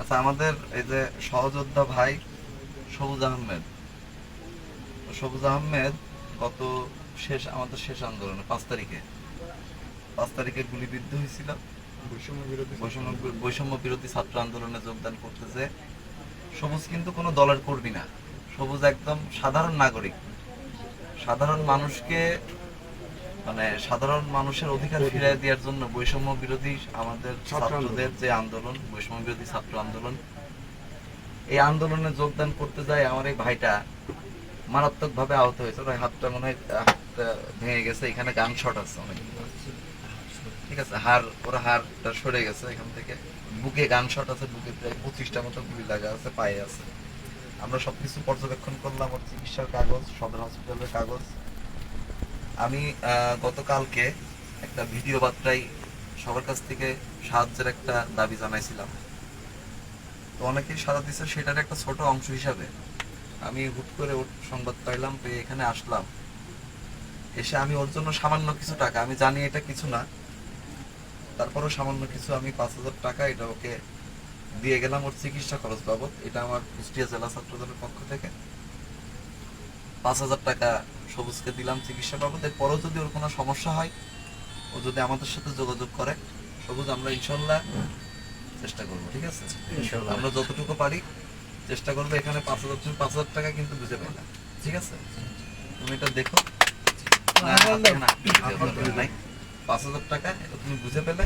আচ্ছা আমাদের এই যে সহযোদ্ধা ভাই সবুজ আহমেদ। সবুজ আহমেদ গত শেষ আমাদের শেষ আন্দোলনে পাঁচ তারিখে। পাঁচ তারিখে গুলিবিদ্ধ হয়েছিল। বৈষম্য বিরোধী বৈষম্য বৈষম্য বিরোধী ছাত্র আন্দোলনে যোগদান করতেছে। সবুজ কিন্তু কোনো দলের কর্মী না। সবুজ একদম সাধারণ নাগরিক। সাধারণ মানুষকে মানে সাধারণ মানুষের অধিকার ফিরিয়ে দেওয়ার জন্য বৈষম্য বিরোধী আমাদের ছাত্রদের যে আন্দোলন বৈষম্য বিরোধী ছাত্র আন্দোলন এই আন্দোলনে যোগদান করতে যায় আমার এই ভাইটা। মারাত্মক ভাবে আহত হয়েছে। ওর হাতটা মনে হয় হাতটা ভেঙে গেছে। এখানে গান শট আছে অনেক ঠিক আছে হাড় ওর হাড়টা সরে গেছে এখান থেকে। বুকে গান শট আছে বুকে প্রায় পঁচিশটা মতো গুলি লাগা আছে পায়ে আছে। আমরা সবকিছু পর্যবেক্ষণ করলাম ওর চিকিৎসার কাগজ সদর হসপিটালের কাগজ। আমি গতকালকে একটা ভিডিও বার্তায় সবার কাছ থেকে সাহায্যের একটা দাবি জানাইছিলাম। তো অনেকেই সাড়া দিচ্ছে সেটার একটা ছোট অংশ হিসাবে। আমি হুট করে ওর সংবাদ পাইলাম, পেয়ে এখানে আসলাম। এসে আমি ওর জন্য সামান্য কিছু টাকা, আমি জানি এটা কিছু না, তারপরও সামান্য কিছু আমি পাঁচ হাজার টাকা এটা ওকে দিয়ে গেলাম ওর চিকিৎসা খরচ বাবদ। এটা আমার কুষ্টিয়া জেলা ছাত্র দলের পক্ষ থেকে। পাঁচ হাজার টাকা সবুজকে দিলাম চিকিৎসা বাবদ। এরপরও যদি ওর কোনো সমস্যা হয় ও যদি আমাদের সাথে যোগাযোগ করে সবুজ আমরা ইনশাল্লাহ চেষ্টা করব ঠিক আছে? আমরা যতটুকু পারি চেষ্টা করব এখানে পাঁচ হাজার তুমি পাঁচ হাজার টাকা কিন্তু বুঝে পেলে ঠিক আছে? তুমি এটা দেখো। না, না, দরকার নাই। পাঁচ হাজার টাকা এটা তুমি বুঝে পেলে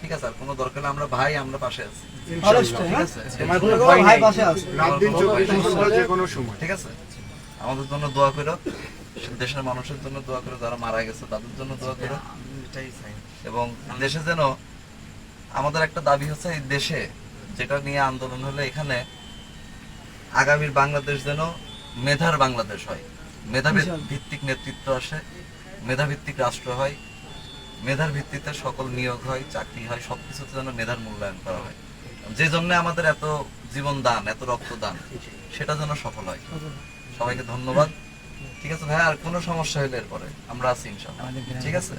ঠিক আছে? আর কোনো দরকার আমরা ভাই আমরা পাশে আছি। ঠিক আছে? আমাদের জন্য দোয়া করো। দেশের মানুষের জন্য দোয়া করো যারা মারা গেছে তাদের জন্য দোয়া করো। এবং দেশে যেন আমাদের একটা দাবি হচ্ছে এই দেশে যেটা নিয়ে আন্দোলন হলে এখানে আগামীর বাংলাদেশ যেন মেধার বাংলাদেশ হয়। মেধা ভিত্তিক নেতৃত্ব আসে মেধা ভিত্তিক রাষ্ট্র হয় মেধার ভিত্তিতে সকল নিয়োগ হয় চাকরি হয় সবকিছুতে যেন মেধার মূল্যায়ন করা হয়। যে জন্য আমাদের এত জীবন দান এত রক্ত দান সেটা যেন সফল হয়। সবাইকে ধন্যবাদ। ঠিক আছে ভাই আর কোনো সমস্যা হলে এরপরে আমরা আছি ইনশাল্লাহ ঠিক আছে?